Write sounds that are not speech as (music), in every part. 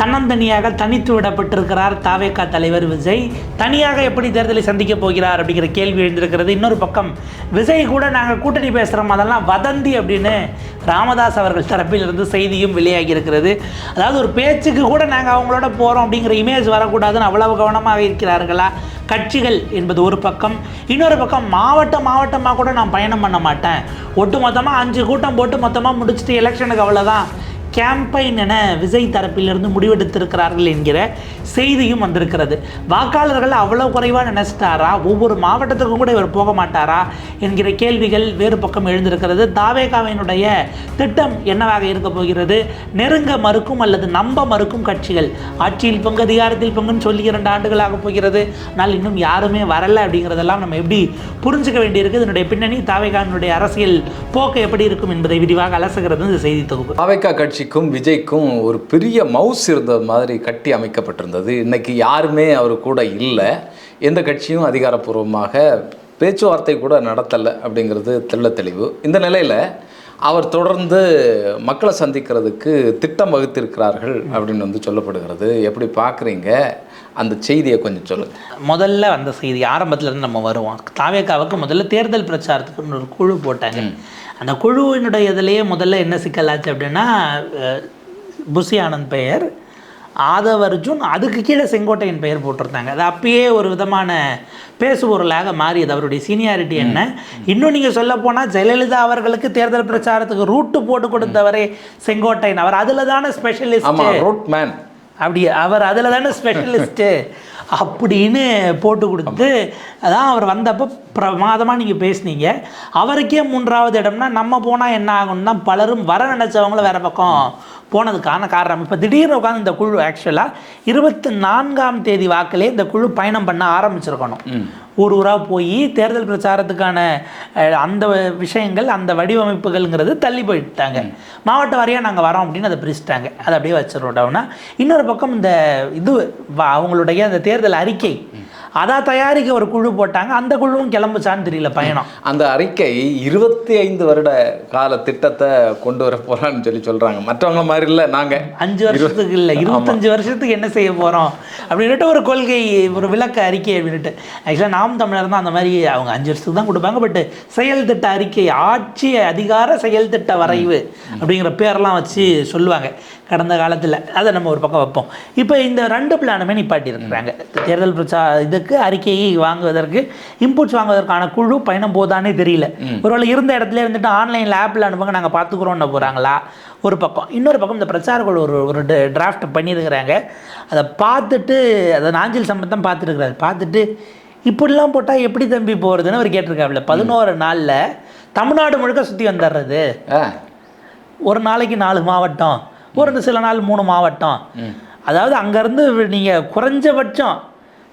தன்னந்தனியாக தனித்து விடப்பட்டிருக்கிறார் தாவேகா தலைவர் விஜய். தனியாக எப்படி தேர்தலை சந்திக்க போகிறார் அப்படிங்கிற கேள்வி எழுந்திருக்கிறது. இன்னொரு பக்கம் விஜய் கூட நாங்கள் கூட்டணி பேசுகிறோம் அதெல்லாம் வதந்தி அப்படின்னு ராமதாஸ் அவர்கள் தரப்பிலிருந்து செய்தியும் வெளியாகி இருக்கிறது அதாவது ஒரு பேச்சுக்கு கூட நாங்கள் அவங்களோட போகிறோம் அப்படிங்கிற இமேஜ் வரக்கூடாதுன்னு அவ்வளவு கவனமாக இருக்கிறார்களா? கட்சிகள் என்பது ஒரு பக்கம். இன்னொரு பக்கம் மாவட்ட மாவட்டமாக கூட நான் பயணம் பண்ண மாட்டேன். ஒட்டு மொத்தமாக அஞ்சு கூட்டம் போட்டு மொத்தமாக முடிச்சுட்டு எலெக்ஷனுக்கு அவ்வளோதான் கேம்பெயின் என விஜய் தரப்பிலிருந்து முடிவெடுத்திருக்கிறார்கள் என்கிற செய்தியும் வந்திருக்கிறது. வாக்காளர்கள் அவ்வளோ குறைவாக நினைச்சிட்டாரா? ஒவ்வொரு மாவட்டத்துக்கும் கூட இவர் போக மாட்டாரா? என்கிற கேள்விகள் வேறு பக்கம் எழுந்திருக்கிறது. தாவேகாவினுடைய திட்டம் என்னவாக இருக்க போகிறது? நெருங்க மறுக்கும் அல்லது நம்ப மறுக்கும் கட்சிகள் ஆட்சியில் பங்கு அதிகாரத்தில் பங்குன்னு சொல்லி இரண்டு ஆண்டுகளாக போகிறது. ஆனால் இன்னும் யாருமே வரலை அப்படிங்கிறதெல்லாம் நம்ம எப்படி புரிஞ்சுக்க வேண்டியிருக்கு? இதனுடைய பின்னணி தாவேகாவினுடைய அரசியல் போக்கு எப்படி இருக்கும் என்பதை விரிவாக அலசுகிறது இந்த செய்தி தொகுப்பு. தாவேகா கட்சி கட்சிக்கும் விஜய்க்கும் ஒரு பெரிய மவுஸ் இருந்த மாதிரி கட்டி அமைக்கப்பட்டிருந்தது. இன்னைக்கு யாருமே அவர் கூட இல்லை. எந்த கட்சியும் அதிகாரப்பூர்வமாக பேச்சுவார்த்தை கூட நடத்தலை அப்படிங்கிறது தெள்ள தெளிவு. இந்த நிலையில் அவர் தொடர்ந்து மக்களை சந்திக்கிறதுக்கு திட்டம் வகுத்திருக்கிறார்கள் அப்படின்னு வந்து சொல்லப்படுகிறது. எப்படி பார்க்குறீங்க அந்த செய்தியை கொஞ்சம் சொல்லுங்கள் முதல்ல அந்த செய்தி ஆரம்பத்துல இருந்து நம்ம வருவோம். தாவேக்காவுக்கு முதல்ல தேர்தல் பிரச்சாரத்துக்கு ஒரு குழு போட்டாங்க. அந்த குழுவினுடைய இதுலேயே முதல்ல என்ன சிக்கலாச்சு அப்படின்னா புசி ஆனந்த் பெயர் ஆதவ் அர்ஜுன் அதுக்கு கீழே செங்கோட்டையன் பெயர் போட்டிருந்தாங்க. அது அப்பயே ஒரு விதமான பேசுபொருளாக மாறியது. அவருடைய சீனியாரிட்டி என்ன? இன்னும் நீங்கள் சொல்ல போனால் ஜெயலலிதா அவர்களுக்கு தேர்தல் பிரச்சாரத்துக்கு ரூட்டு போட்டு கொடுத்தவரே செங்கோட்டையன். அவர் அதில் தானே ஸ்பெஷலிஸ்ட் ரோட் மேன் அப்படி அவர் அதில் தானே ஸ்பெஷலிஸ்ட்டு அப்படின்னு போட்டு கொடுத்து அதான் அவர் வந்தப்போ பிரமாதமாக நீங்கள் பேசுனீங்க. அவருக்கே மூன்றாவது இடம்னா நம்ம போனால் என்ன ஆகும்னா பலரும் வர நினச்சவங்கள வேறு பக்கம் போனதுக்கான காரணம். இப்போ திடீர்னு உட்காந்து இந்த குழு ஆக்சுவலாக இருபத்தி நான்காம் தேதி வாக்கிலே இந்த குழு பயணம் பண்ண ஆரம்பிச்சிருக்கணும். ஊர் ஊராக போய் தேர்தல் பிரச்சாரத்துக்கான அந்த விஷயங்கள் அந்த வடிவமைப்புகள்ங்கிறது தள்ளி போயிட்டாங்க. மாவட்ட வாரியாக நாங்கள் வரோம் அப்படின்னு அதை பிரிச்சுட்டாங்க. அதை அப்படியே வச்சிடறோம்னா இன்னொரு பக்கம் இந்த இது அவங்களுடைய அந்த தேர்தல் அறிக்கை அதை தயாரிக்க ஒரு குழு போட்டாங்க. அந்த குழுவும் கிளம்புச்சான்னு தெரியல பயணம். அந்த அறிக்கை இருபத்தி ஐந்து வருட கால திட்டத்தை கொண்டு வர போறான்னு சொல்லி சொல்றாங்க. மற்றவங்க மாதிரி இல்லை நாங்க. அஞ்சு வருஷத்துக்கு இல்லை இருபத்தஞ்சு வருஷத்துக்கு என்ன செய்ய போகிறோம் அப்படின்ட்டு ஒரு கொள்கை ஒரு விளக்க அறிக்கை அப்படின்ட்டு ஆக்சுவலாக நாம் தமிழர் தான் அந்த மாதிரி அவங்க அஞ்சு வருஷத்துக்கு தான் கொடுப்பாங்க. பட் செயல் திட்ட அறிக்கை ஆட்சி அதிகார செயல் திட்ட வரைவு அப்படிங்கிற பேரெல்லாம் வச்சு சொல்லுவாங்க. கடந்த காலத்தில். அதை நம்ம ஒரு பக்கம் வைப்போம். இப்போ இந்த ரெண்டு பிளானுமே நிப்பாட்டி இருக்கிறாங்க தேர்தல் பிரச்சா இதுக்கு அறிக்கையை வாங்குவதற்கு இன்புட்ஸ் வாங்குவதற்கான குழு பயணம் போதானே தெரியல. ஒருவேளை இருந்த இடத்துல இருந்துட்டு ஆன்லைனில் ஆப்பில் அனுப்புங்க நாங்கள் பார்த்துக்குறோம்னு போகிறாங்களா ஒரு பக்கம். இன்னொரு பக்கம் இந்த பிரச்சார குழு ஒரு ஒரு டிராஃப்ட் பண்ணியிருக்கிறாங்க. அதை பார்த்துட்டு அதை நாஞ்சில் சம்பந்தம் பார்த்துருக்குறாரு. பார்த்துட்டு இப்படிலாம் போட்டால் எப்படி தம்பி போகிறதுன்னு அவர் கேட்டிருக்காப்புல பதினோரு நாளில் தமிழ்நாடு முழுக்க சுற்றி வந்துடுறது ஒரு நாளைக்கு நாலு மாவட்டம். ஒரு சில நாள் மூணு மாவட்டம். அதாவது அங்கேருந்து நீங்கள் குறைஞ்சபட்சம்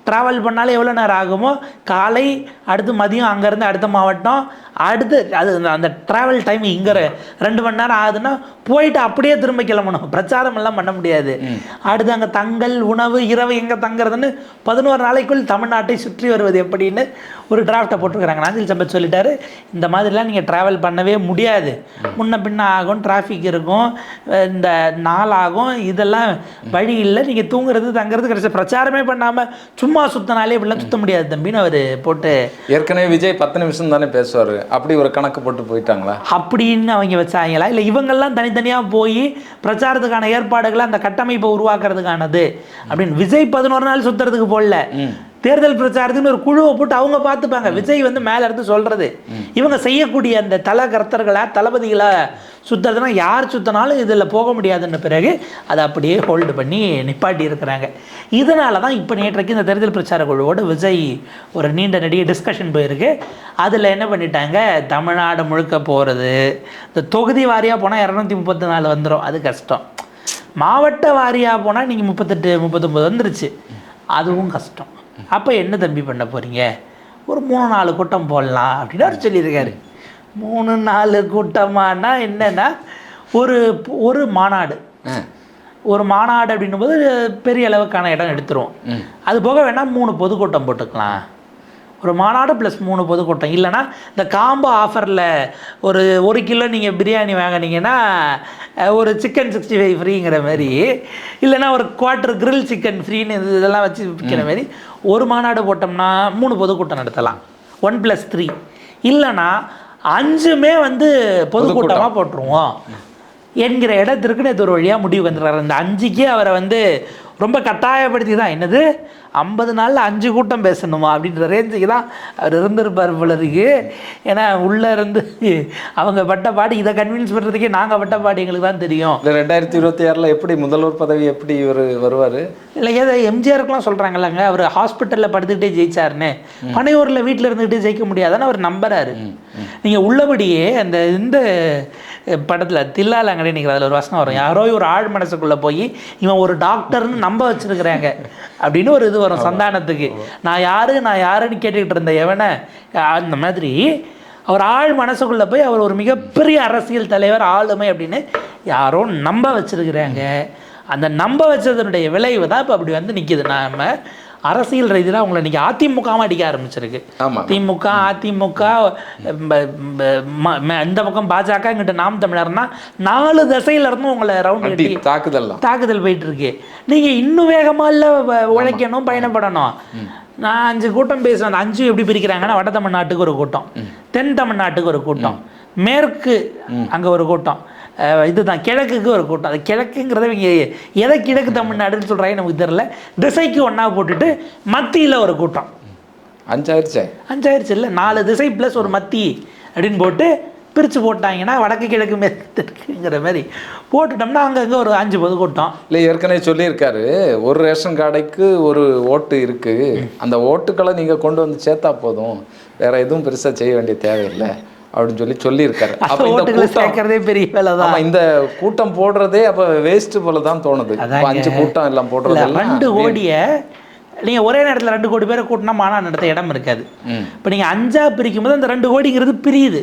ட்ராவல் பண்ணாலே எவ்வளோ நேரம் ஆகுமோ? காலை அடுத்து மதியம் அங்கேருந்து அடுத்த மாவட்டம் அடுத்து அது அந்த- ட்ராவல் டைம் இங்கே ரெண்டு மணி நேரம் ஆகுதுன்னா போயிட்டு அப்படியே திரும்ப கிளம்பணும். பிரச்சாரம் எல்லாம் பண்ண முடியாது. அடுத்து அங்கே தங்கல் உணவு இரவு எங்கே தங்குறதுன்னு பதினோரு நாளைக்குள் தமிழ்நாட்டை சுற்றி வருவது எப்படின்னு ஒரு டிராஃப்டை போட்டிருக்கிறாங்க. நாஞ்சில் சம்பத் சொல்லிட்டாரு. இந்த மாதிரிலாம் நீங்கள் ட்ராவல் பண்ணவே முடியாது. முன்ன பின்ன ஆகும் டிராஃபிக் இருக்கும் இந்த நாள் ஆகும் இதெல்லாம் வழி இல்லை. நீங்கள் தூங்குறது தங்குறது கிடைச்ச பிரச்சாரமே பண்ணாமல் சும்மா சுத்தினாலே இப்படிலாம் சுத்த முடியாது. தம்பின்னு அவர் போட்டு ஏற்கனவே விஜய் பத்து நிமிஷம் தானே பேசுவார். அப்படி ஒரு கணக்கு போட்டு போயிட்டாங்களா? அப்படின்னு அவங்க வச்சாங்களா? இல்லை இவங்கெல்லாம் தனித்தனியாக போய் பிரச்சாரத்துக்கான ஏற்பாடுகளை அந்த கட்டமைப்பை உருவாக்குறதுக்கானது அப்படின்னு. விஜய் பதினோரு நாள் சுத்துறதுக்கு போடல. தேர்தல் பிரச்சாரத்துக்கு ஒரு குழுவை போட்டு அவங்க பார்த்துப்பாங்க. விஜய் வந்து மேல இருந்து சொல்றது இவங்க செய்யக்கூடிய அந்த தல கர்த்தர்களா தளபதிகளா சுத்துறதுனா யார் சுத்தினாலும் இதில் போக முடியாதுன்ற பிறகு அதை அப்படியே ஹோல்டு பண்ணி நிப்பாட்டி இருக்கிறாங்க. இதனால தான் இப்போ நேற்றைக்கு இந்த தேர்தல் பிரச்சார குழுவோடு விஜய் ஒரு நீண்ட நெடிய டிஸ்கஷன் போயிருக்கு. அதில் என்ன பண்ணிட்டாங்க? தமிழ்நாடு முழுக்க போகிறது இந்த தொகுதி வாரியாக போனால் இரநூத்தி முப்பத்தி நாலு வந்துடும் அது கஷ்டம். மாவட்ட வாரியாக போனால் நீங்கள் முப்பத்தெட்டு முப்பத்தொம்பது வந்துருச்சு. அதுவும் கஷ்டம். அப்போ என்ன தம்பி பண்ண போகிறீங்க ஒரு மூணு நாலு கூட்டம் போடலாம் அப்படின்னு அவர் சொல்லியிருக்காரு. மூணு நாலு கூட்டமானா என்னன்னா ஒரு ஒரு மாநாடு. ஒரு மாநாடு அப்படின்னும் போது பெரிய அளவுக்கான இடம் எடுத்துரும் அது போக வேணால் மூணு பொதுக்கூட்டம் போட்டுக்கலாம். ஒரு மாநாடு ப்ளஸ் மூணு பொதுக்கூட்டம். இல்லைன்னா இந்த காம்போ ஆஃபரில் ஒரு ஒரு கிலோ நீங்கள் பிரியாணி வாங்கினீங்கன்னா ஒரு சிக்கன் சிக்ஸ்டி ஃபைவ் ஃப்ரீங்கிற மாதிரி. இல்லைன்னா ஒரு குவார்ட்டர் கிரில் சிக்கன் ஃப்ரீன்னு இது இதெல்லாம் வச்சு விற்கிற மாதிரி ஒரு மாநாடு போட்டோம்னா மூணு பொதுக்கூட்டம் நடத்தலாம். ஒன் ப்ளஸ் த்ரீ இல்லைன்னா அஞ்சுமே வந்து பொதுக்கூட்டமாக போட்டுருவோம். என்கிற இடத்திற்கு நேற்று ஒரு வழியாக முடிவு வந்துடுறாரு இந்த அஞ்சுக்கே அவரை வந்து ரொம்ப கட்டாயப்படுத்தி தான் என்னது? ஐம்பது நாளில் அஞ்சு கூட்டம் பேசணுமா? அப்படின்ற ரேஞ்சுக்கு தான் அவர் இருந்திருப்பார் போல இருக்கு ஏன்னா உள்ளே இருந்து அவங்க பட்ட பாடு இதை கன்வின்ஸ் பண்ணுறதுக்கே நாங்கள் பட்ட பாடு எங்களுக்கு தான் தெரியும். இல்லை ரெண்டாயிரத்தி இருபத்தி ஆறில் எப்படி முதல்வர் பதவி எப்படி இவர் வருவார்? இல்லை ஏதோ எம்ஜிஆருக்குலாம் சொல்கிறாங்கல்லங்க அவர் ஹாஸ்பிட்டலில் படுத்துக்கிட்டே ஜெயிச்சாருன்னு. பனையூரில் வீட்டில் இருந்துக்கிட்டே ஜெயிக்க முடியாதுன்னு அவர் நம்புறாரு. நீங்கள் உள்ளபடியே அந்த இந்த படத்தில் தில்லாலங்கடை நிற்கிற அதில் ஒரு வசனம் வரும். யாரோ ஒரு ஆழ் மனசுக்குள்ளே போய் இவன் ஒரு டாக்டர்னு நம்ப வச்சிருக்கிறாங்க. அப்படின்னு ஒரு இது வரும் சந்தானத்துக்கு. நான் யாரு நான் யாருன்னு கேட்டுக்கிட்டு இருந்த எவனை அந்த மாதிரி அவர் ஆழ் மனசுக்குள்ளே போய் அவர் ஒரு மிகப்பெரிய அரசியல் தலைவர் ஆளுமை அப்படின்னு யாரோ நம்ப வச்சிருக்கிறாங்க. அந்த நம்ப வச்சதனுடைய விளைவு தான் இப்போ அப்படி வந்து நிற்கிது நாம அரசியல் ரீதியில் அவங்கள இன்னைக்கு அதிமுகவும் அடிக்க ஆரம்பிச்சிருக்கு. திமுக அதிமுக இந்த பக்கம் பாஜக இங்கிட்ட நாம் தமிழர்னா நாலு திசையில இருந்தும் உங்களை ரவுண்ட் கட்டி தாக்குதல்லாம் தாக்குதல் போயிட்டு இருக்கு நீங்க இன்னும் வேகமா இல்ல உழைக்கணும் பயணப்படணும். நான் அஞ்சு கூட்டம் பேசுவேன் அஞ்சு எப்படி பிரிக்கிறாங்கன்னா வட தமிழ்நாட்டுக்கு ஒரு கூட்டம் தென் தமிழ்நாட்டுக்கு ஒரு கூட்டம் மேற்கு அங்க ஒரு கூட்டம். இதுதான். கிழக்குக்கு ஒரு கூட்டம். அது கிழக்குங்கிறத இவங்க எதை கிழக்கு தமிழ்நாடுன்னு சொல்றாங்க நமக்கு தெரியல. திசைக்கு ஒண்ணா போட்டுட்டு மத்தியில ஒரு கூட்டம். அஞ்சாயிருச்சே. அஞ்சாயிருச்சு இல்லை? நாலு திசை ப்ளஸ் ஒரு மத்தி அப்படின்னு போட்டு பிரித்து போட்டாங்கன்னா வடக்கு கிழக்கு மேற்கு தெற்குங்கிற மாதிரி போட்டுட்டோம்னா அங்கங்கே ஒரு அஞ்சு பொதுக்கூட்டம் இல்லை ஏற்கனவே சொல்லியிருக்காரு. ஒரு ரேஷன் கடைக்கு ஒரு ஓட்டு இருக்கு. அந்த ஓட்டுக்களை நீங்க கொண்டு வந்து சேர்த்தா போதும். வேற எதுவும் பெருசா செய்ய வேண்டிய தேவையில்லை. அப்படின்னு சொல்லி சொல்லியிருக்காரு. அப்ப இந்த கூட்டம் பெரிய வேலை தான் இந்த கூட்டம் போடுறதே அப்ப வேஸ்ட் போல தான் தோணுது அஞ்சு கூட்டம் எல்லாம் போடுறதெல்லாம் ரெண்டு கோடியை நீங்க ஒரே நேரத்துல ரெண்டு கோடி பேரை கூட்டினா மாநாடு நடத்த இடம் இருக்காது. இப்போ நீங்க அஞ்சா பிரிக்கும் போது அந்த ரெண்டு கோடிங்கிறது பிரியுது.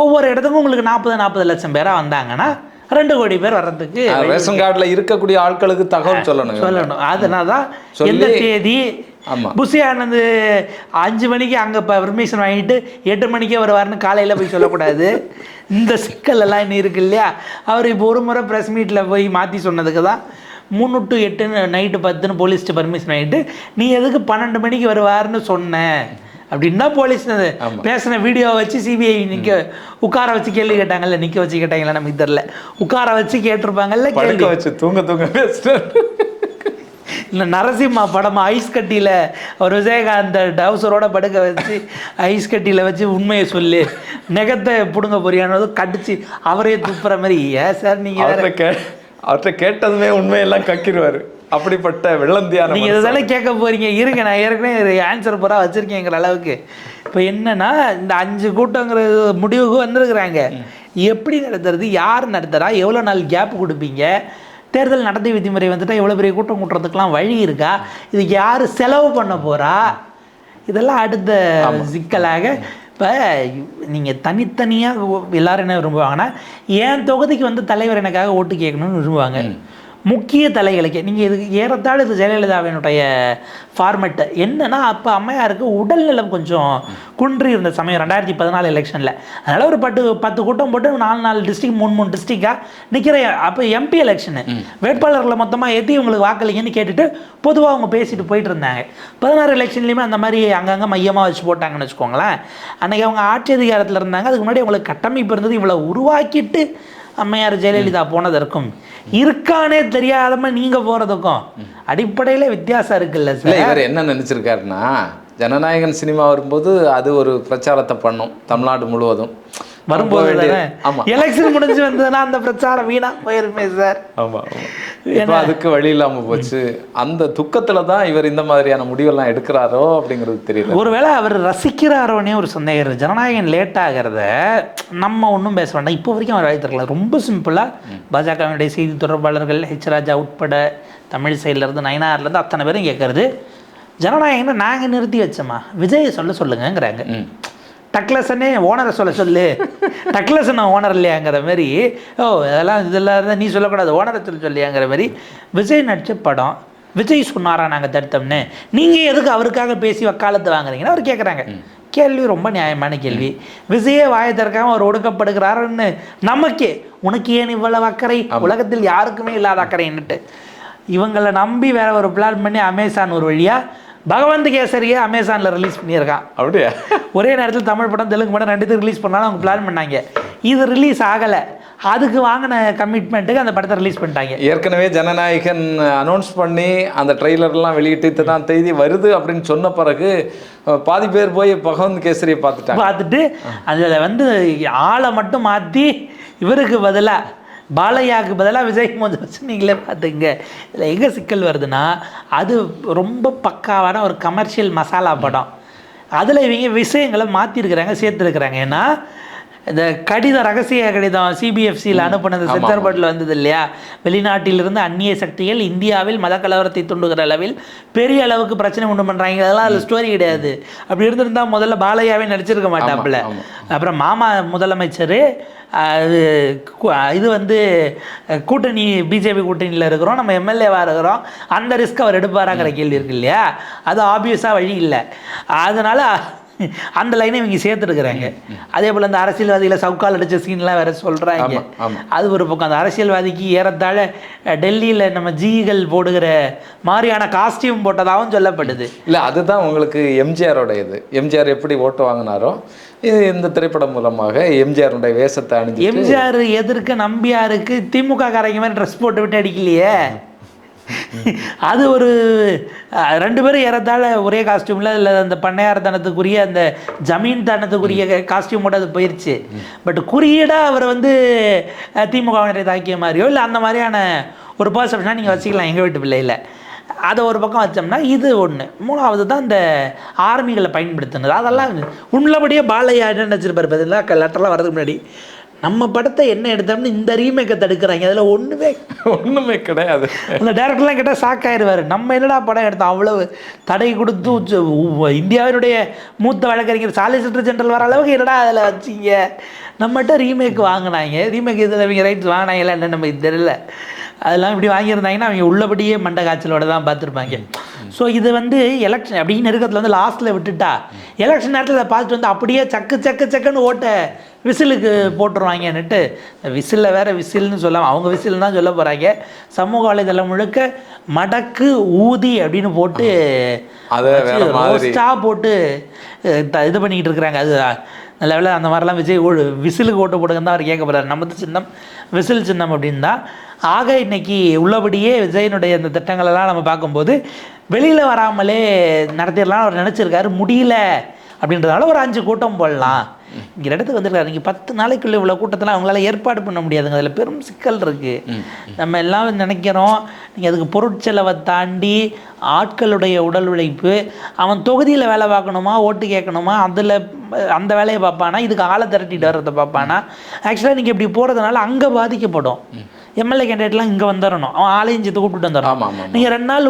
ஒவ்வொரு இடத்துக்கும் உங்களுக்கு நாற்பது நாற்பது லட்சம் பேரா வந்தாங்கன்னா ரெண்டு கோடி பேர் வர்றதுக்கு ரேஷன் கார்டுல இருக்கக்கூடிய ஆட்களுக்கு தகவல் சொல்லணும் சொல்லணும். அதனால தான் எந்த தேதி. புஷி ஆனந்த் அஞ்சு மணிக்கு அங்கே இப்போ பர்மிஷன் வாங்கிட்டு எட்டு மணிக்கே வருவார்னு காலையில் போய் சொல்லக்கூடாது. (laughs) இந்த சிக்கல் எல்லாம் இன்னும் இருக்கு இல்லையா? அவர் இப்போ ஒரு முறை ப்ரெஸ் மீட்டில் போய் மாற்றி சொன்னதுக்கு தான் மூணு டு எட்டுன்னு நைட்டு பத்துன்னு போலீஸ்ட்டு பர்மிஷன் வாங்கிட்டு நீ எதுக்கு பன்னெண்டு மணிக்கு வருவார்னு சொன்ன? அப்படின்னு போலீஸ் பேசின வீடியோ வச்சு சிபிஐ நிற்க உட்கார வச்சு கேள்வி கேட்டாங்கல்ல நிற்க வச்சு கேட்டாங்களா நமக்கு தெரில உட்கார வச்சு கேட்டிருப்பாங்கல்ல கேள்வி. வச்சு தூங்க தூங்க இல்லை நரசிம்மா படம் ஐஸ் கட்டியில் ஒரு விஜயகாந்த் டவுசரோட படுக்க வச்சு ஐஸ் கட்டியில் வச்சு உண்மையை சொல்லு. நெகத்தை பிடுங்க போறியானது கடிச்சு அவரே துப்புற மாதிரி. ஏன் சார் நீங்கள் கே அவர்கிட்ட கேட்டதுமே உண்மையெல்லாம் கக்கிடுவாரு அப்படிப்பட்ட வெள்ளந்தியான நீங்கள் இதுதானே கேட்க போறீங்க. இருங்க நான் ஏற்கனவே ஆன்சர் பூரா வச்சுருக்கேங்கிற அளவுக்கு. இப்போ என்னன்னா இந்த அஞ்சு கூட்டங்கிற முடிவுக்கு வந்திருக்கிறாங்க. எப்படி நடத்துறது யார் நடத்துறா எவ்வளோ நாள் கேப் கொடுப்பீங்க தேர்தல் நடத்தை விதிமுறை வந்துட்டா எவ்வளோ பெரிய கூட்டம் கூட்டுறதுக்கெலாம் வழி இருக்கா? இதுக்கு யார் செலவு பண்ண போறா? இதெல்லாம் அடுத்த சிக்கலாக இப்போ நீங்கள் தனித்தனியாக எல்லாரும் என்ன விரும்புவாங்கன்னா என் தொகுதிக்கு வந்து தலைவர் எனக்காக ஓட்டு கேட்கணும்னு விரும்புவாங்க. முக்கிய தலைகளுக்கு. நீங்கள் இதுக்கு ஏறத்தாழ இது ஜெயலலிதாவினுடைய ஃபார்மெட்டு என்னன்னா அப்போ அம்மையாருக்கு உடல்நலம் கொஞ்சம் குன்றி இருந்த சமயம் ரெண்டாயிரத்தி பதினாலு எலெக்ஷனில் அதனால் ஒரு பத்து பத்து கூட்டம் போட்டு நாலு நாலு டிஸ்ட்ரிக்ட் மூணு மூணு டிஸ்ட்ரிக்டாக நிற்கிற அப்போ எம்பி எலெக்ஷனு வேட்பாளர்களை மொத்தமாக ஏற்றி உங்களுக்கு வாக்களிங்கன்னு கேட்டுட்டு பொதுவாக அவங்க பேசிட்டு போயிட்டு இருந்தாங்க. பதினாறு எலெக்ஷன்லேயுமே அந்த மாதிரி அங்கங்கே மையமாக வச்சு போட்டாங்கன்னு வச்சுக்கோங்களேன். அன்றைக்கி அவங்க ஆட்சி அதிகாரத்தில் இருந்தாங்க. அதுக்கு முன்னாடி அவங்களுக்கு கட்டமைப்பு இருந்தது. இவ்வளோ உருவாக்கிட்டு அம்மையார் ஜெயலலிதா போனதற்கும் இருக்கானே தெரியாதம நீங்க போறதுக்கும். அடிப்படையில வித்தியாசம் இருக்குல்ல சார்? இவர் என்ன நினைச்சிருக்காருன்னா ஜனநாயகன் சினிமா வரும்போது அது ஒரு பிரச்சாரத்தை பண்ணும் தமிழ்நாடு முழுவதும். வரும்போது எலெக்ஷன் முடிஞ்சு வந்ததுன்னா அந்த பிரச்சாரம் வீணா போயிருமே சார் ஆமா இப்போ அதுக்கு வழி இல்லாம போச்சு. அந்த துக்கத்துல தான் இவர் இந்த மாதிரியான முடிவெல்லாம் எடுக்கிறாரோ அப்படிங்கிறது தெரியல. ஒருவேளை அவர் ரசிக்கிறாரோனே ஒரு சந்தேகம் இருக்கு. ஜனநாயகம் லேட் ஆகிறத நம்ம ஒன்றும் பேச வேண்டாம். இப்போ வரைக்கும் அவர் வாய்த்திருக்கல ரொம்ப சிம்பிளாக பாஜகவினுடைய செய்தி தொடர்பாளர்கள் ஹெச் ராஜா உட்பட தமிழ் சைட்லேருந்து நயனார்லேருந்து அத்தனை பேரும் கேட்கறது ஜனநாயகம்னா நாங்கள் நிறுத்தி வச்சோமா? விஜய் சொல்ல சொல்லுங்கங்கிறாங்க. ம். டக்லசனே ஓனரை சொல்ல சொல்லு. டக்லசன் ஓனர் இல்லையாங்கிற மாதிரி ஓ அதெல்லாம் இதெல்லாம் இருந்தால் நீ சொல்லக்கூடாது ஓனரை சொல்ல சொல்லியாங்கிற மாதிரி விஜய் நடிச்ச படம் விஜய் சொன்னாரா நாங்கள் தடுத்தோம்னு? நீங்கள் எதுக்கு அவருக்காக பேசி வக்காலத்து வாங்குறீங்கன்னு அவர் கேட்குறாங்க கேள்வி ரொம்ப நியாயமான கேள்வி. விஜயே வாயை திறக்காம அவர் ஒடுக்கப்படுகிறாருன்னு நமக்கே உனக்கு ஏன் இவ்வளவு அக்கறை? உலகத்தில் யாருக்குமே இல்லாத அக்கறைன்னுட்டு. இவங்களை நம்பி வேற ஒரு பிளான் பண்ணி அமேசான் ஒரு வழியா பகவந்த் கேசரியை அமேசானில் ரிலீஸ் பண்ணியிருக்கான் அப்படியா? ஒரே நேரத்தில் தமிழ் படம் தெலுங்கு படம் ரெண்டுத்துக்கு ரிலீஸ் பண்ணாலும் அவங்க பிளான் பண்ணாங்க. இது ரிலீஸ் ஆகலை. அதுக்கு வாங்கின கமிட்மெண்ட்டுக்கு அந்த படத்தை ரிலீஸ் பண்ணிட்டாங்க. ஏற்கனவே ஜனநாயகன் அனௌன்ஸ் பண்ணி அந்த ட்ரெய்லர்லாம் வெளியிட்டு இத்தனை தேதி வருது அப்படின்னு சொன்ன பிறகு பாதி பேர் போய் பகவந்த் கேசரியை பார்த்துட்டாங்க. பார்த்துட்டு அதில் வந்து ஆளை மட்டும் மாற்றி இவருக்கு பதிலாக பாலையாவுக்கு பதிலாக விஜய் கொஞ்சம் வச்சு நீங்களே பார்த்துங்க. இதில் எங்கே சிக்கல் வருதுன்னா அது ரொம்ப பக்காவான ஒரு கமர்ஷியல் மசாலா படம். அதில் இவங்க விஷயங்களை மாற்றிருக்கிறாங்க சேர்த்துருக்குறாங்க. ஏன்னா இந்த கடிதம் ரகசிய கடிதம் சிபிஎஃப்சியில் அனுப்புனது செத்தர்பட்டில் வந்தது இல்லையா வெளிநாட்டிலிருந்து அந்நிய சக்திகள் இந்தியாவில் மத கலவரத்தை தூண்டுகிற அளவில் பெரிய அளவுக்கு பிரச்சனை உண்டு பண்ணுறாங்க அதெல்லாம் அதில் ஸ்டோரி கிடையாது. அப்படி இருந்திருந்தா முதல்ல பாலையாவே நடிச்சிருக்க மாட்டாப்புல. அப்புறம் மாமா முதலமைச்சர் அது இது வந்து கூட்டணி பிஜேபி கூட்டணியில் இருக்கிறோம் நம்ம எம்எல்ஏவாக இருக்கிறோம். அந்த ரிஸ்க் அவர் எடுப்பாராங்கிற கேள்வி இருக்கு இல்லையா? அது ஆப்வியஸாக வழி இல்லை. அதனால் அந்த லைனை இவங்க சேர்த்துருக்குறாங்க. அதே போல் அந்த அரசியல்வாதிகளை சவுக்கால் அடிச்ச சீன்லாம் வேற சொல்கிறாங்க. அது ஒரு பக்கம். அந்த அரசியல்வாதிக்கு ஏறத்தாழ டெல்லியில் நம்ம ஜீகள் போடுகிற மாதிரியான காஸ்டியூம் போட்டதாகவும் சொல்லப்படுது. இல்லை அதுதான் உங்களுக்கு எம்ஜிஆரோட இது. எம்ஜிஆர் எப்படி ஓட்டு வாங்கினாரோ இது இந்த திரைப்படம் மூலமாக எம்ஜிஆருடைய வேஷத்தை அணிஞ்சு எம்ஜிஆர் எதிர்க்க நம்பியாருக்கு திமுக காரங்க மாதிரி ட்ரெஸ் போட்டு விட்டு அடிக்கலையே. அது ஒரு ரெண்டு பேரும் ஏறத்தாழ ஒரே காஸ்டியூமில் இல்லை அந்த பண்ணையார் தனத்துக்குரிய அந்த ஜமீன் தனத்துக்குரிய காஸ்டியூமோட அது போயிடுச்சு பட் குறியீடாக அவர் வந்து திமுகவினரை தாக்கிய மாதிரியோ இல்லை அந்த மாதிரியான ஒரு பர்செப்ஷனாக நீங்கள் வச்சுக்கலாம் எங்கள் வீட்டு பிள்ளையில். அதை ஒரு பக்கம் வச்சோம்னா இது ஒன்று மூணாவது தான் இந்த ஆர்மிகளை பயன்படுத்தினது. அதெல்லாம் உள்ளபடியே பாலையா என்ன நினச்சிருப்பார் பதிலாக லெட்டர்லாம் வரதுக்கு முன்னாடி. நம்ம படத்தை என்ன எடுத்தோம்னு இந்த ரீமேக்கை தடுக்கிறாங்க. அதில் ஒன்றுமே (laughs) ஒன்றுமே கிடையாது. அந்த டேரக்டர்லாம் கேட்டால் ஷாக் ஆயிடுவார் நம்ம என்னடா படம் எடுத்தோம்? அவ்வளவு தடை கொடுத்து இந்தியாவினுடைய மூத்த வழக்கறிஞர் சாலிசிட்டர் ஜெனரல் வர அளவுக்கு என்னடா அதில் வச்சிங்க? நம்மகிட்ட ரீமேக் வாங்கினாங்க. ரீமேக் இதில் அவங்க ரைட்ஸ் வாங்கினாங்களா என்ன நமக்கு தெரியல. அதெல்லாம் இப்படி வாங்கியிருந்தாங்கன்னா அவங்க உள்ளபடியே மண்டை காய்ச்சலோட தான் பார்த்துருப்பாங்க. ஸோ இது வந்து எலெக்ஷன் அப்படின்னு நெருக்கத்தில் வந்து லாஸ்ட்டில் விட்டுட்டா எலெக்ஷன் நேரத்தில் இதை பார்த்துட்டு வந்து அப்படியே சக்கு சக்கு சக்குன்னு ஓட்ட விசிலுக்கு போட்டுருவாங்கன்னுட்டு விசிலில் வேற விசில்னு சொல்லாம அவங்க விசில் தான் சொல்ல போகிறாங்க சமூக வலைதளம் முழுக்க மடக்கு ஊதி அப்படின்னு போட்டு அதை. ரோஸ்டாக போட்டு இது பண்ணிக்கிட்டு இருக்கிறாங்க. அது நல்ல அந்த மாதிரிலாம் விஜய் விசிலுக்கு ஓட்டு போடுங்கன்னு தான் அவர் கேட்க போகிறார் நமது சின்னம் விசில் சின்னம் அப்படின்னு தான் ஆக இன்னைக்கு உள்ளபடியே விஜயனுடைய இந்த திட்டங்களெல்லாம் நம்ம பார்க்கும்போது வெளியில் வராமலே நடத்திடலாம் அவர் நினச்சிருக்காரு. முடியல அப்படின்றதால ஒரு அஞ்சு கூட்டம் போடலாம். இங்கே இடத்துக்கு வந்திருக்காரு. நீங்கள் பத்து நாளைக்குள்ள இவ்வளோ கூட்டத்தெல்லாம் அவங்களால ஏற்பாடு பண்ண முடியாதுங்க. அதில் பெரும் சிக்கல் இருக்குது நம்ம எல்லாம் நினைக்கிறோம் நீங்கள் அதுக்கு பொருட்செலவை தாண்டி ஆட்களுடைய உடல் உழைப்பு அவன் தொகுதியில் வேலை பார்க்கணுமா ஓட்டு கேட்கணுமா அதில் அந்த வேலையை பார்ப்பானா இதுக்கு ஆளை திரட்டிட்டு வர்றதை பார்ப்பானா? ஆக்சுவலாக நீங்கள் இப்படி போகிறதுனால அங்கே பாதிக்கப்படும். எம்எல்ஏ கேண்டிடேட்லாம் இங்கே வந்துடணும் அவன் ஆளையும் சேர்த்து கூப்பிட்டு வந்துடணும். நீங்கள் ரெண்டு நாள்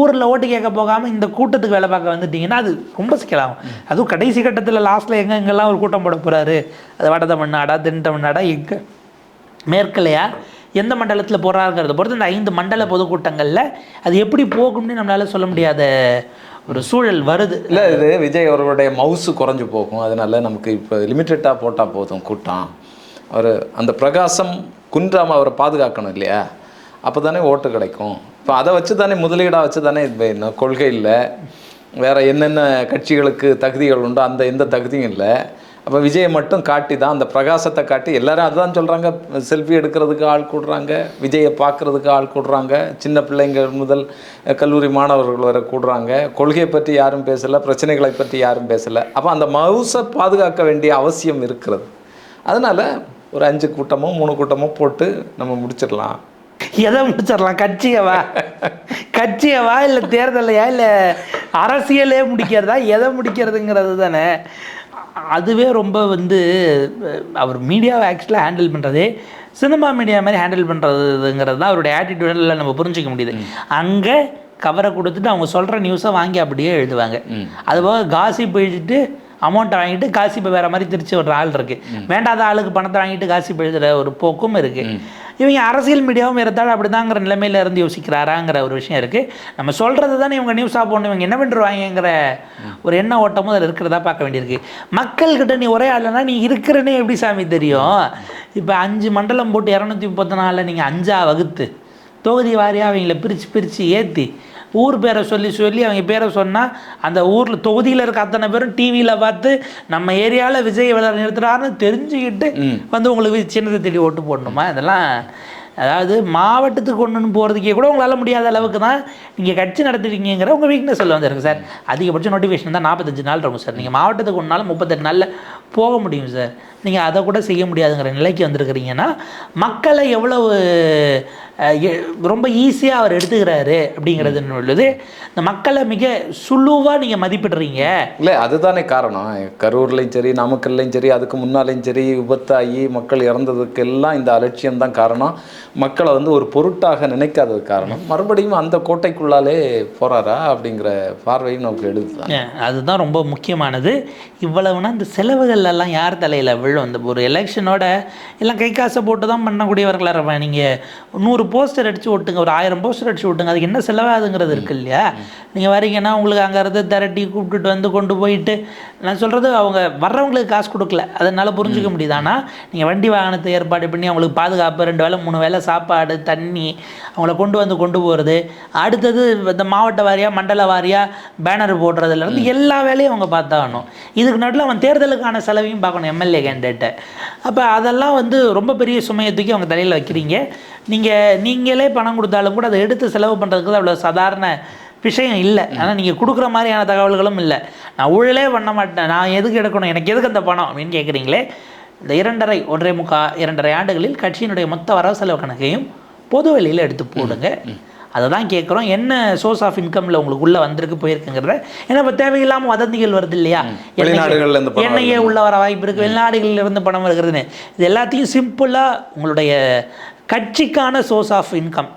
ஊரில் ஓட்டு கேட்க போகாமல் இந்த கூட்டத்துக்கு வேலை பார்க்க வந்துட்டீங்கன்னா அது ரொம்ப சிக்கலாகும். அதுவும் கடைசி கட்டத்தில் லாஸ்ட்டில் எங்கே எங்கெல்லாம் ஒரு கூட்டம் போட போகிறாரு அது வட தமிழ்நாடா தென் தமிழ்நாடா எங்கே? மேற்கலையா? எந்த மண்டலத்தில் போகிறாருங்கிறத பொறுத்து இந்த ஐந்து மண்டல பொதுக்கூட்டங்களில் அது எப்படி போகும்னு நம்மளால சொல்ல முடியாத ஒரு சூழல் வருது. இல்லை இது விஜய் அவர்களுடைய மவுசு குறைஞ்சு போகும். அதனால நமக்கு இப்போ லிமிட்டடாக போட்டால் போதும் கூட்டம். அவர் அந்த பிரகாசம் குன்றாமல் அவரை பாதுகாக்கணும் இல்லையா? அப்போ தானே ஓட்டு கிடைக்கும். இப்போ அதை வச்சு தானே முதலீடாக வச்சு தானே இது கொள்கை இல்லை. வேறு என்னென்ன கட்சிகளுக்கு தகுதிகள் உண்டோ அந்த எந்த தகுதியும் இல்லை. அப்போ விஜயை மட்டும் காட்டி தான் அந்த பிரகாசத்தை காட்டி எல்லாரும் அதுதான் சொல்கிறாங்க செல்ஃபி எடுக்கிறதுக்கு ஆள் கூடுறாங்க விஜயை பார்க்குறதுக்கு ஆள் கூடுறாங்க சின்ன பிள்ளைங்க முதல் கல்லூரி மாணவர்கள் வரை கூடுறாங்க. கொள்கையை பற்றி யாரும் பேசலை பிரச்சனைகளை பற்றி யாரும் பேசலை. அப்போ அந்த மவுசை பாதுகாக்க வேண்டிய அவசியம் இருக்கிறது. அதனால் ஒரு அஞ்சு கூட்டமோ மூணு கூட்டமோ போட்டு நம்ம முடிச்சிடலாம். எதை முடிச்சிடலாம்? கட்சியவா? கட்சியவா இல்லை தேர்தலையா? இல்லை அரசியலே முடிக்கிறதா? எதை முடிக்கிறதுங்கிறது தானே. அதுவே ரொம்ப வந்து அவர் மீடியாவை ஆக்சுவலாக ஹேண்டில் பண்ணுறதே சினிமா மீடியா மாதிரி ஹேண்டில் பண்ணுறதுங்கிறது தான் அவருடைய ஆட்டிடியூடில் நம்ம புரிஞ்சிக்க முடியுது. அங்கே கவரை கொடுத்துட்டு அவங்க சொல்கிற நியூஸை வாங்கி அப்படியே எழுதுவாங்க. அதுபோக காசிப் எழுதிட்டு அமௌண்ட்டை வாங்கிட்டு காசிப்பை வேற மாதிரி திருச்சி விடுற ஆள் இருக்கு. வேண்டாத ஆளுக்கு பணத்தை வாங்கிட்டு காசிப்பு எழுதுற ஒரு போக்கும் இருக்கு. இவங்க அரசியல் மீடியாவும் இருந்தாலும் அப்படிதாங்கிற நிலைமையில இருந்து யோசிக்கிறாராங்கிற ஒரு விஷயம் இருக்கு. நம்ம சொல்றது தானே இவங்க நியூஸாக போகணும் இவங்க என்ன பண்ணிருவாங்கங்கிற ஒரு எண்ண ஓட்டமும் அதில் இருக்கிறதா பார்க்க வேண்டியிருக்கு. மக்கள்கிட்ட நீ ஒரே ஆளுனா நீ இருக்கிறனே எப்படி சாமி தெரியும்? இப்போ அஞ்சு மண்டலம் போட்டு இரநூத்தி முப்பத்தி நாலில் நீங்கள் அஞ்சா வகுத்து தொகுதி வாரியாக அவங்கள பிரித்து பிரித்து ஏற்றி ஊர் பேரை சொல்லி சொல்லி அவங்க பேரை சொன்னால் அந்த ஊரில் தொகுதியில் இருக்க அத்தனை பேரும் டிவியில் பார்த்து நம்ம ஏரியாவில் விஜய் விளையாட நிறுத்துறாருன்னு தெரிஞ்சுக்கிட்டு வந்து உங்களுக்கு சின்னதை தேடி ஓட்டு போடணுமா? இதெல்லாம் அதாவது மாவட்டத்துக்கு ஒன்று போகிறதுக்கே கூட உங்களால் முடியாத அளவுக்கு தான் நீங்கள் கட்சி நடத்துறீங்கிற உங்கள் வீக்னஸ் சொல்ல வந்திருக்கு சார் அதிகபட்ச நோட்டிஃபிகேஷன் தான் நாற்பத்தஞ்சு நாள் இருக்கும் சார் நீங்கள் மாவட்டத்துக்கு ஒன்று நாள் முப்பத்தெட்டு நாளில் போக முடியும் சார். நீங்கள் அதை கூட செய்ய முடியாதுங்கிற நிலைக்கு வந்திருக்கிறீங்கன்னா மக்களை எவ்வளவு ரொம்ப ஈஸியாக அவர் எடுத்துக்கிறாரு அப்படிங்கிறது உள்ளது இந்த மக்களை மிக சுழுவாக நீங்கள் மதிப்பிடுறீங்க. இல்லை அதுதானே காரணம். கரூர்லையும் சரி நாமக்கல்லையும் சரி அதுக்கு முன்னாலையும் சரி விபத்தாகி மக்கள் இறந்ததுக்கு எல்லாம் இந்த அலட்சியம் தான் காரணம். மக்களை வந்து ஒரு பொருட்டாக நினைக்காதது காரணம். மறுபடியும் அந்த கோட்டைக்குள்ளாலே போறாரா அப்படிங்கிற பார்வையும் நமக்கு எழுதுதான் அதுதான் ரொம்ப முக்கியமானது. இவ்வளவுனா இந்த செலவுகள் எல்லாம் யார் தலையில் விழும்? இந்த ஒரு எலெக்ஷனோட எல்லாம் கை காசை போட்டு தான் பண்ணக்கூடியவர்களாக இருப்பேன் நீங்கள் நூறு போஸ்டர் அடித்து ஓட்டுங்க ஒரு ஆயிரம் போஸ்டர் அடித்து ஓட்டுங்க அதுக்கு என்ன செலவாகுதுங்கிறது இருக்கு இல்லையா? நீங்கள் வரீங்கன்னா உங்களுக்கு அங்கே இருந்து திரட்டி கூப்பிட்டுட்டு வந்து கொண்டு போயிட்டு நான் சொல்கிறது அவங்க வர்றவங்களுக்கு காசு கொடுக்கல. அதனால புரிஞ்சுக்க முடியுது. ஆனால் நீங்கள் வண்டி வாகனத்தை ஏற்பாடு பண்ணி அவங்களுக்கு பாதுகாப்பு ரெண்டு வேளை மூணு வேளை சாப்பாடு தண்ணி அவங்கள கொண்டு வந்து கொண்டு போகிறது அடுத்தது இந்த மாவட்ட வாரியாக மண்டல வாரியாக பேனர் போடுறதுலேருந்து எல்லா வேலையும் அவங்க பார்த்தாகணும். இதுக்கு நடுவில் அவன் தேர்தலுக்கான செலவையும் பார்க்கணும் எம்எல்ஏ கேண்டிடேட்டை அப்போ அதெல்லாம் வந்து ரொம்ப பெரிய சுமையை தூக்கி அவங்க தலையில் வைக்கிறீங்க. நீங்கள் நீங்களே பணம் கொடுத்தாலும் கூட அதை எடுத்து செலவு பண்ணுறதுக்கு அவ்வளோ சாதாரண விஷயம் இல்லை. ஆனால் நீங்கள் கொடுக்குற மாதிரியான தகவல்களும் இல்லை. நான் ஊழலே பண்ண மாட்டேன். நான் எதுக்கு எடுக்கணும்? எனக்கு எதுக்கு அந்த பணம்? அப்படின்னு கேட்குறீங்களே இந்த இரண்டரை ஒன்றரை முக்கா இரண்டரை ஆண்டுகளில் கட்சியினுடைய மொத்த வரவு செலவு கணக்கையும் பொது வெளியில் எடுத்து போடுங்க. அதை தான் கேட்குறோம். என்ன சோர்ஸ் ஆஃப் இன்கமில் உங்களுக்கு உள்ளே வந்திருக்கு போயிருக்குங்கிறத? ஏன்னா இப்போ தேவையில்லாமல் வதந்திகள் வருது இல்லையா? எண்ணெயே உள்ள வர வாய்ப்பு இருக்குது வெளிநாடுகளில் இருந்து பணம் வருகிறதுன்னு இது எல்லாத்தையும் சிம்பிளாக உங்களுடைய கட்சிக்கான சோர்ஸ் ஆஃப் இன்கம்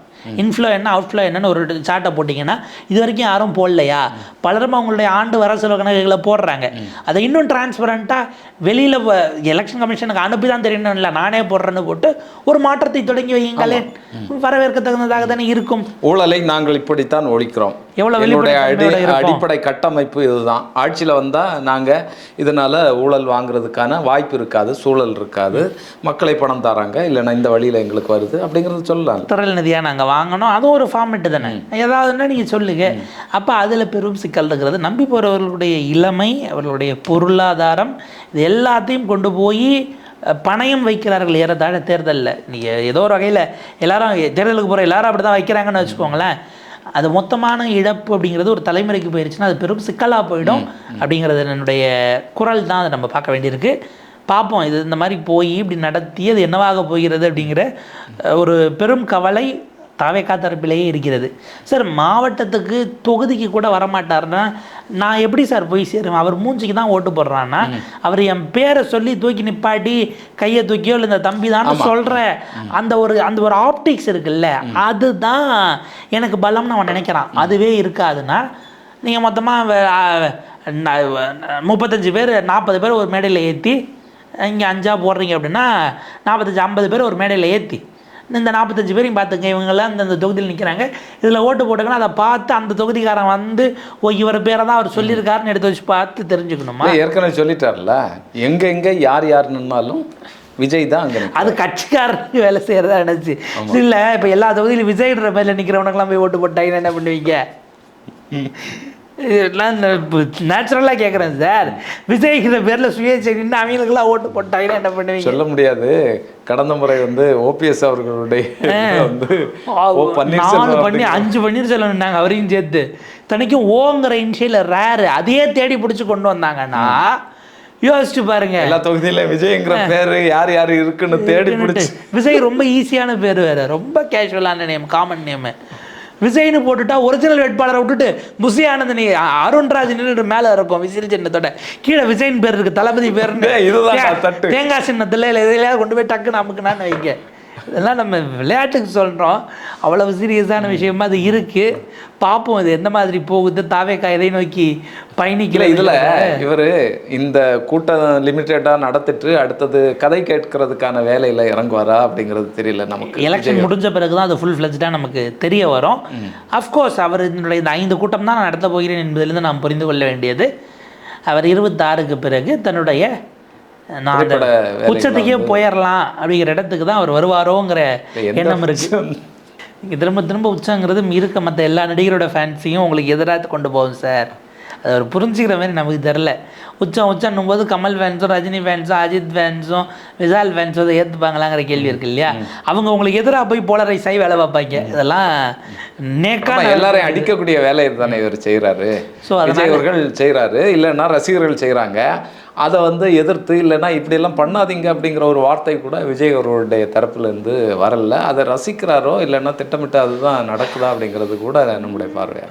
இன்ஃப்ளோ என்ன அவுட்ஃப்ளோ என்னன்னு ஒரு சார்ட்டை போட்டிங்கன்னா இது வரைக்கும் யாரும் போடலையா? பலரும் அவங்களுடைய ஆண்டு வர செலவு கணக்குகளை போடுறாங்க. அதை இன்னும் டிரான்ஸ்பரண்ட்டாக வெளியில் எலெக்ஷன் கமிஷனுக்கு அனுப்பி தான் தெரியணும் இல்லை. நானே போடுறேன்னு போட்டு ஒரு மாற்றத்தை தொடங்கி வையுங்களே வரவேற்க தகுந்ததாக தானே இருக்கும். ஊழலை நாங்கள் இப்படித்தான் ஒழிக்கிறோம். வெளிப்படைத்தன்மையோட இருப்போம். அடிப்படை கட்டமைப்பு இதுதான். ஆட்சியில் வந்தால் நாங்கள் இதனால ஊழல் வாங்குறதுக்கான வாய்ப்பு இருக்காது சூழல் இருக்காது. மக்களை பணம் தராங்க இல்லைன்னா இந்த வழியில் எங்களுக்கு வருது அப்படிங்கிறது சொல்லலாம். திரள் நிதியாக நாங்கள் வாங்கணும். அதுவும் ஒரு ஃபார்மெட்டு தானே. ஏதாவதுன்னா நீங்கள் சொல்லுங்க. அப்போ அதில் பெரும் சிக்கல் இருக்கிறது. நம்பி போகிறவர்களுடைய இளமை அவர்களுடைய பொருளாதாரம் இது எல்லாத்தையும் கொண்டு போய் பணயம் வைக்கிறார்கள் ஏறத்தாழ தேர்தலில். நீங்கள் ஏதோ ஒரு வகையில் எல்லாரும் தேர்தலுக்கு போகிற எல்லாரும் அப்படி தான் வைக்கிறாங்கன்னு வச்சுக்கோங்களேன். அது மொத்தமான இழப்பு அப்படிங்கிறது ஒரு தலைமுறைக்கு போயிருச்சுன்னா அது பெரும் சிக்கலாக போயிடும். அப்படிங்கிறது என்னுடைய குரல் தான். அதை நம்ம பார்க்க வேண்டியிருக்கு. பார்ப்போம். இது இந்த மாதிரி போய் இப்படி நடத்தி அது என்னவாக போகிறது அப்படிங்கிற ஒரு பெரும் கவலை தாவேக்கா தரப்பிலேயே இருக்கிறது. சார் மாவட்டத்துக்கு தொகுதிக்கு கூட வரமாட்டாருன்னா நான் எப்படி சார் போய் சேருவேன்? அவர் மூஞ்சிக்கு தான் ஓட்டு போடுறான்னா அவர் என் பேரை சொல்லி தூக்கி நிப்பாட்டி கையை தூக்கியோ இல்லை இந்த தம்பி தான் சொல்கிற அந்த ஒரு அந்த ஒரு ஆப்டிக்ஸ் இருக்குல்ல அதுதான் எனக்கு பலம்னு அவன் நினைக்கிறான். அதுவே இருக்காதுன்னா நீங்கள் மொத்தமாக முப்பத்தஞ்சு பேர் நாற்பது பேர் ஒரு மேடையில் ஏற்றி இங்கே அஞ்சா போடுறீங்க அப்படின்னா நாற்பத்தஞ்சு ஐம்பது பேர் ஒரு மேடையில் ஏற்றி இந்த நாற்பத்தஞ்சு பேரையும் பார்த்துங்க. இவங்கெல்லாம் இந்த தொகுதியில் நிற்கிறாங்க இதில் ஓட்டு போட்டுங்கன்னா அதை பார்த்து அந்த தொகுதிக்காரன் வந்து ஓ இவர் பேரை தான் அவர் சொல்லியிருக்காருன்னு எடுத்து வச்சு பார்த்து தெரிஞ்சுக்கணுமா? ஏற்கனவே சொல்லிட்டார்ல. எங்க எங்க யார் யார் நின்னாலும் விஜய் தான் அங்கே அது கட்சிக்காரனுக்கு வேலை செய்கிறதா நினச்சி. இல்லை இப்போ எல்லா தொகுதியிலும் விஜய்ன்ற பேரில் நிற்கிறவனுக்கெல்லாம் போய் ஓட்டு போட்டாங்கன்னு என்ன பண்ணுவீங்க? நான் நேச்சுரலாக கேட்குறேன் சார் விஜய்ங்கிற பேரில் சுயேட்சை நின்று அவங்களுக்கெல்லாம் ஓட்டு போட்டாங்கன்னா என்ன பண்ணுவீங்க? சொல்ல முடியாது. கடந்த முறை வந்து ஓபிஎஸ் அவர்களுடைய வந்து நாலு பண்ணி அஞ்சு பன்னீர்செல்வம் நாங்கள் அவரையும் சேர்த்து. தனிக்கும் ஓங்கிற இன்ஷியல ரேரு அதையே தேடி பிடிச்சி கொண்டு வந்தாங்கன்னா யோசிச்சு பாருங்க. எல்லா தொகுதியில விஜய்ங்கிற பேரு யார் யார் இருக்குன்னு தேடி பிடிச்சி. விஜய் ரொம்ப ஈஸியான பேர் வேற. ரொம்ப கேஷுவலான நேம் காமன் நேம் விஜய்னு போட்டுட்டா ஒரிஜினல் வேட்பாளரை விட்டுட்டு புசி ஆனந்தனி அருண்ராஜ் மேல இருக்கும் விசில் சின்னத்தோட. கீழே விஜயின் பேர் இருக்கு தளபதி பேர் இதுதான். தேங்காய் சின்னத்துல இல்லை எதையாவது கொண்டு போய் டக்குன்னு நமக்குனான்னு வைங்க. இதெல்லாம் நம்ம விளையாட்டுக்கு சொல்கிறோம் அவ்வளவு சீரியஸான விஷயமா அது இருக்குது பார்ப்போம் இது எந்த மாதிரி போகுது? தாவேக்கா இதை நோக்கி பயணிக்கல இதுல இவரு இந்த கூட்டம் லிமிட்டடா நடத்திட்டு அடுத்தது கதை கேட்கறதுக்கான வேலையில இறங்குவாரா அப்படிங்கிறது தெரியல நமக்கு. எலெக்ஷன் முடிஞ்ச பிறகு தான் அது ஃபுல் ஃப்ளெஜ்டாக நமக்கு தெரிய வரும். அஃப்கோர்ஸ் அவர் இதனுடைய இந்த ஐந்து கூட்டம் தான் நான் நடத்த போகிறேன் என்பதிலிருந்து நாம் புரிந்து கொள்ள வேண்டியது. அவர் இருபத்தாறுக்கு பிறகு தன்னுடைய நான் அந்த உச்சத்துக்கே போயிடலாம் அப்படிங்கிற இடத்துக்கு தான் அவர் வருவாரோங்கிற எண்ணம் இருக்கு. திரும்ப திரும்ப உச்சங்கிறது இருக்க மற்ற எல்லா நடிகரோட ஃபேன்ஸையும் உங்களுக்கு எதிராக கொண்டு போகும் சார் அது ஒரு புரிஞ்சுக்கிற மாதிரி நமக்கு தெரில. உச்சம் உச்சம்னும் போது கமல் ஃபேன்ஸும் ரஜினி ஃபேன்ஸும் அஜித் ஃபேன்ஸும் விஷால் ஃபேன்ஸும் அதை ஏற்றுப்பாங்களாங்கிற கேள்வி இருக்கு இல்லையா? அவங்க உங்களுக்கு எதிராக போய் போலரைஸ் ஆகி வேலை பார்ப்பாங்க. இதெல்லாம் நேக்கா ஆமா, எல்லாரையும் அடிக்கக்கூடிய வேலையை தானே இவர் செய்கிறாரு விஜய் அவர்கள் செய்கிறாரு இல்லைன்னா ரசிகர்கள் செய்கிறாங்க அதை வந்து எதிர்த்து இல்லைன்னா இப்படியெல்லாம் பண்ணாதீங்க அப்படிங்கிற ஒரு வார்த்தை கூட விஜய் அவர்களுடைய தரப்புல இருந்து வரல. அதை ரசிக்கிறாரோ இல்லைன்னா திட்டமிட்டு அதுதான் நடக்குதா அப்படிங்கிறது கூட நம்முடைய பார்வை